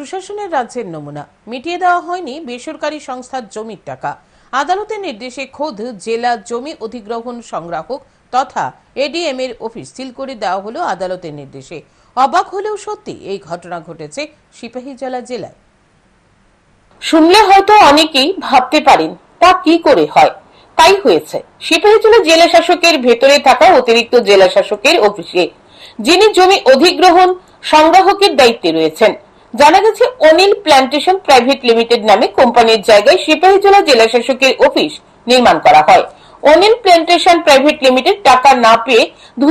সুশাসনের রাজ্যের নমুনা। মিটিয়ে দেওয়া হয়নি বেসরকারি সংস্থার জমির টাকা। আদালতের নির্দেশে খোদ জেলা জমি অধিগ্রহণ সংগ্রাহক তথা এডিএম এর অফিস সিল করে দেওয়া হলো আদালতের নির্দেশে। অবাক হলেও সত্যি এই ঘটনা ঘটেছে সিপাহীজলা জেলায়। শুনলে হয়তো অনেকেই ভাবতে পারেন, তা কি করে হয়? তাই হয়েছে। সিপাহীজলা জেলা শাসকের ভেতরে থাকা অতিরিক্ত জেলা শাসকের অফিসে যিনি জমি অধিগ্রহণ সংগ্রাহকের দায়িত্বে রয়েছেন জানা গেছে, অনিল প্ল্যান্টেশন প্রাইভেট লিমিটেড নামে কোম্পানির জায়গায় সিপাহীজলা জেলা শাসকের অফিস নির্মাণ করা হয়। অনিল প্ল্যান্টেশন প্রাইভেট লিমিটেড টাকা না পেয়ে দু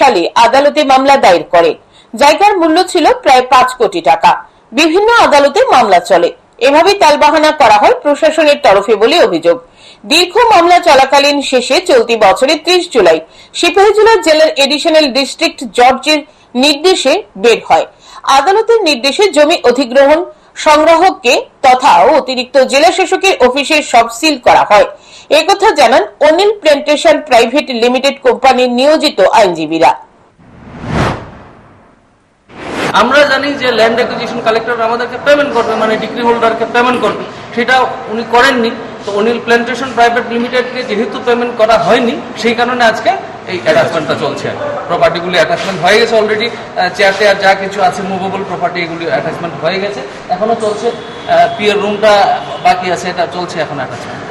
সালে আদালতে মামলা দায়ের করে। জায়গার মূল্য ছিল প্রায় পাঁচ কোটি টাকা। বিভিন্ন আদালতে মামলা চলে। এভাবে তালবাহানা করা হয় প্রশাসনের তরফে বলে অভিযোগ। দীর্ঘ মামলা চলাকালীন শেষে চলতি বছরের ত্রিশ জুলাই সিপাহীজলা জেলার এডিশনাল ডিস্ট্রিক্ট জর্জের নির্দেশে বের হয়। আদালতের নির্দেশে জমি অধিগ্রহণ সংগ্রাহককে তথা অতিরিক্ত জেলা শাসকের অফিসের সব সিল করা হয়। একথা জানান অনিল প্ল্যান্টেশন প্রাইভেট লিমিটেড কোম্পানির নিয়োজিত আইনজীবীরা। আমরা জানি যে ল্যান্ড অ্যাকুইজিশন কালেক্টর আমাদেরকে পেমেন্ট করবে মানে ডিগ্রি হোল্ডারকে পেমেন্ট করবে। সেটা উনি করেননি। তো অনিল প্ল্যান্টেশন প্রাইভেট লিমিটেডকে যেহেতু পেমেন্ট করা হয়নি, সেই কারণে আজকে এই অ্যাটাচমেন্টটা চলছে। প্রপার্টিগুলি অ্যাটাচমেন্ট হয়ে গেছে অলরেডি চেয়ার টেয়ার যা কিছু আছে মুভেবল প্রপার্টি এগুলি অ্যাটাচমেন্ট হয়ে গেছে। এখনও চলছে। পিয়ার রুমটা বাকি আছে এটা চলছে এখন অ্যাটাচমেন্ট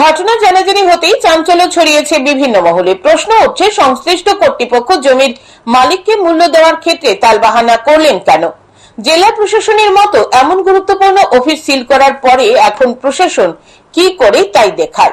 ঘটনা জানাজানি হতেই চাঞ্চল্য ছড়িয়েছে বিভিন্ন মহলে। প্রশ্ন উঠছে সংশ্লিষ্ট কর্তৃপক্ষ জমির মালিককে মূল্য দেওয়ার ক্ষেত্রে তালবাহানা করলেন কেন? জেলা প্রশাসনের মতো এমন গুরুত্বপূর্ণ অফিস সিল করার পরে এখন প্রশাসন কি করে তাই দেখার?